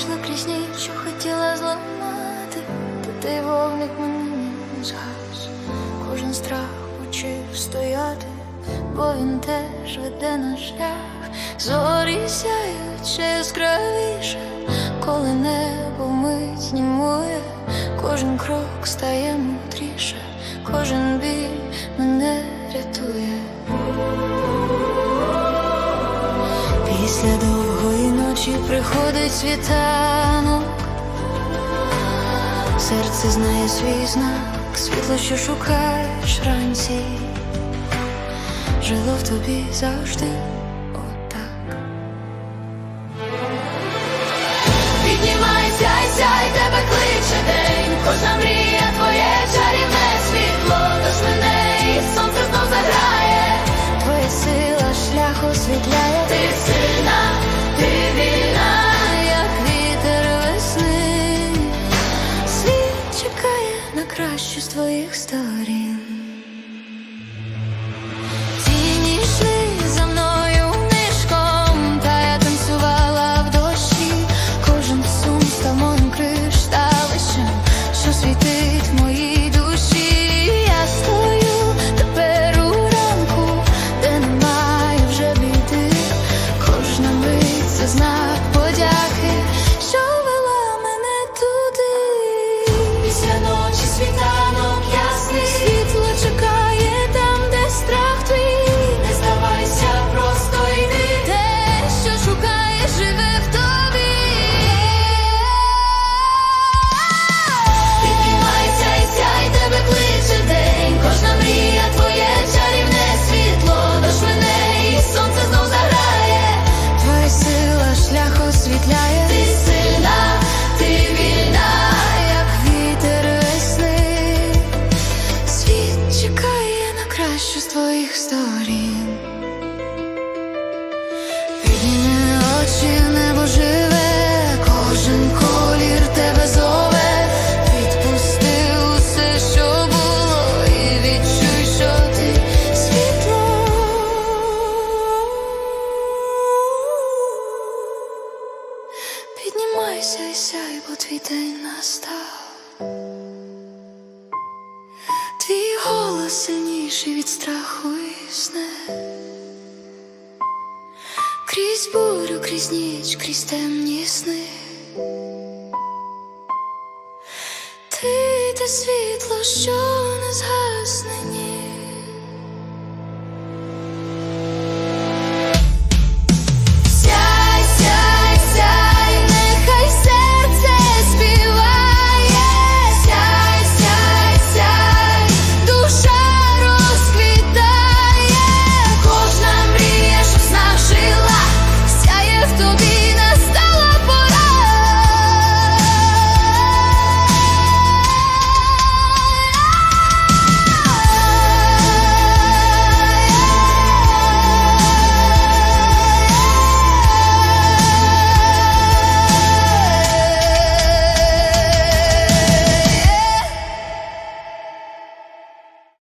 Я йшла крізь ніч, що хотіла зламати, та той вогник мені не згас. Кожен страх учив стояти, бо він теж веде на шлях. Зорі сяють ще яскравіше, коли небо вмить знімує, кожен крок стає мудріше, кожен біль мене рятує. Після довгої ночі приходить світанок, серце знає свій знак, світло, що шукаєш вранці, жило в тобі завжди отак. Піднімайся сяй, тебе кличе день, кожна мрія твоє чарівне світло, тож мене і сонце знов заграє. Твоя сила шлях освітляє, ти з твоїх сторін. Сторін. Підніми очі, небо живе, кожен колір тебе зове. Відпусти усе, що було, і відчуй, світло. Піднімайся і сяй, бо твій день настав. Твій голос сильніший від страху і. Крізь бурю, крізь ніч, крізь темні сни. Ти те світло, що не згасне.